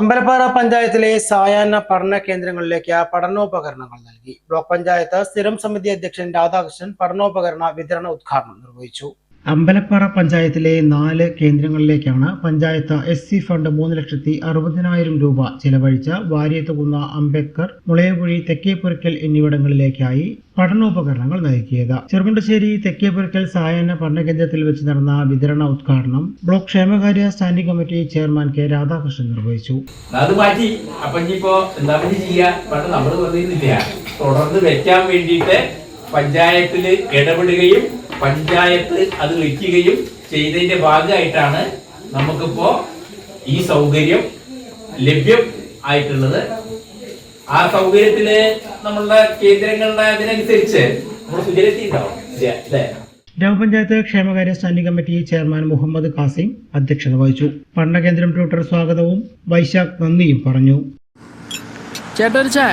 അമ്പലപ്പാറ പഞ്ചായത്തിലെ സായാഹ്ന പഠന കേന്ദ്രങ്ങളിലേക്ക് പഠനോപകരണങ്ങൾ നൽകി. ബ്ലോക്ക് പഞ്ചായത്ത് സ്ഥിരം സമിതി അധ്യക്ഷൻ രാധാകൃഷ്ണൻ പഠനോപകരണ വിതരണ ഉദ്ഘാടനം നിർവഹിച്ചു. അമ്പലപ്പാറ പഞ്ചായത്തിലെ നാല് കേന്ദ്രങ്ങളിലേക്കാണ് പഞ്ചായത്ത് എസ് സി ഫണ്ട് മൂന്ന് ലക്ഷത്തി അറുപതിനായിരം രൂപ ചെലവഴിച്ച വാര്യത്തുകുന്ന അംബേദ്കർ മുളയപുഴി തെക്കേപ്പുരക്കൽ എന്നിവിടങ്ങളിലേക്കായി പഠനോപകരണങ്ങൾ നൽകിയത്. ചെറുമുണ്ടശ്ശേരി തെക്കേപ്പുരക്കൽ സായാഹ്ന പഠനകേന്ദ്രത്തിൽ വെച്ച് നടന്ന വിതരണ ഉദ്ഘാടനം ബ്ലോക്ക് ക്ഷേമകാര്യ standing committee chairman K Radhakrishnan നിർവഹിച്ചു. തുടർന്ന് വെക്കാൻ വേണ്ടിയിട്ട് പഞ്ചായത്തിൽ ഇടപെടുകയും പഞ്ചായത്ത് അത് വെക്കുകയും ചെയ്തതിന്റെ ഭാഗമായിട്ടാണ് നമുക്കിപ്പോ ഈ സൗകര്യം ലഭ്യം ആയിട്ടുള്ളത്. ആ സൗകര്യത്തിൽ നമ്മളുടെ കേന്ദ്രങ്ങളുടെ അതിനനുസരിച്ച് നമ്മൾ സുചരിത്തി ഉണ്ടാവും അല്ലേ? ഗ്രാമപഞ്ചായത്ത് ക്ഷേമകാര്യ standing committee chairman Muhammad Kasim അധ്യക്ഷത വഹിച്ചു. പഠനകേന്ദ്രം ട്യൂട്ടർ സ്വാഗതവും വൈശാഖ് നന്ദിയും പറഞ്ഞു. ചേട്ടാ ഒരു ചായ.